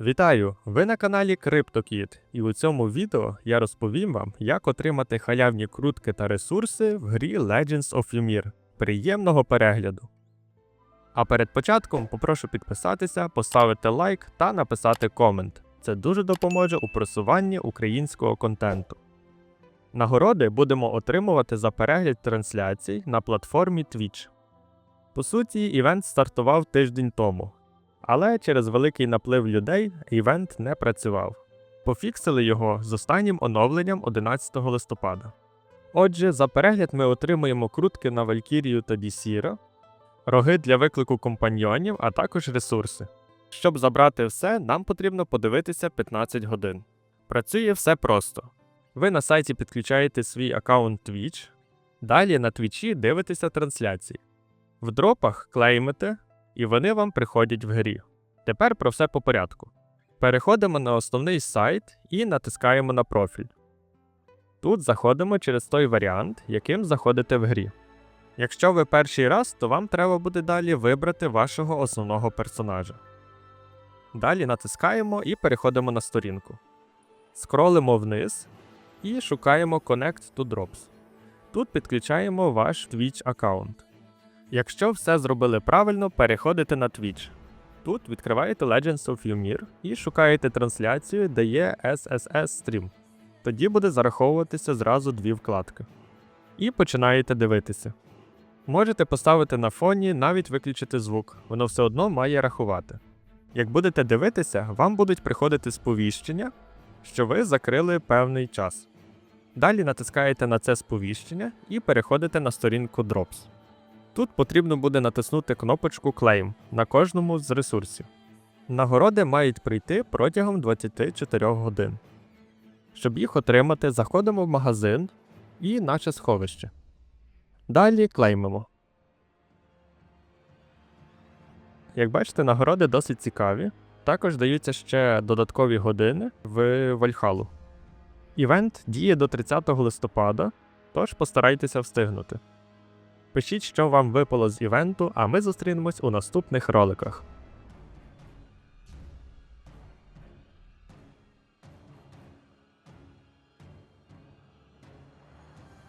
Вітаю! Ви на каналі CryptoKid, і у цьому відео я розповім вам, як отримати халявні крутки та ресурси в грі Legends of Ymir. Приємного перегляду! А перед початком попрошу підписатися, поставити лайк та написати комент. Це дуже допоможе у просуванні українського контенту. Нагороди будемо отримувати за перегляд трансляцій на платформі Twitch. По суті, івент стартував тиждень тому, але через великий наплив людей івент не працював. Пофіксили його з останнім оновленням 11 листопада. Отже, за перегляд ми отримуємо крутки на Валькірію та Дісіра, роги для виклику компаньйонів, а також ресурси. Щоб забрати все, нам потрібно подивитися 15 годин. Працює все просто. Ви на сайті підключаєте свій аккаунт Twitch, далі на Твічі дивитеся трансляції. В дропах клеймите, і вони вам приходять в грі. Тепер про все по порядку. Переходимо на основний сайт і натискаємо на профіль. Тут заходимо через той варіант, яким заходите в грі. Якщо ви перший раз, то вам треба буде далі вибрати вашого основного персонажа. Далі натискаємо і переходимо на сторінку. Скролимо вниз і шукаємо Connect to Drops. Тут підключаємо ваш Twitch аккаунт. Якщо все зробили правильно, переходите на Twitch. Тут відкриваєте Legends of Ymir і шукаєте трансляцію, де є SSS Stream. Тоді буде зараховуватися зразу дві вкладки. І починаєте дивитися. Можете поставити на фоні, навіть виключити звук, воно все одно має рахувати. Як будете дивитися, вам будуть приходити сповіщення, що ви закрили певний час. Далі натискаєте на це сповіщення і переходите на сторінку Drops. Тут потрібно буде натиснути кнопочку Claim на кожному з ресурсів. Нагороди мають прийти протягом 24 годин. Щоб їх отримати, заходимо в магазин і наше сховище. Далі клеймимо. Як бачите, нагороди досить цікаві. Також даються ще додаткові години в Вальхалу. Івент діє до 30 листопада, тож постарайтеся встигнути. Пишіть, що вам випало з івенту, а ми зустрінемось у наступних роликах.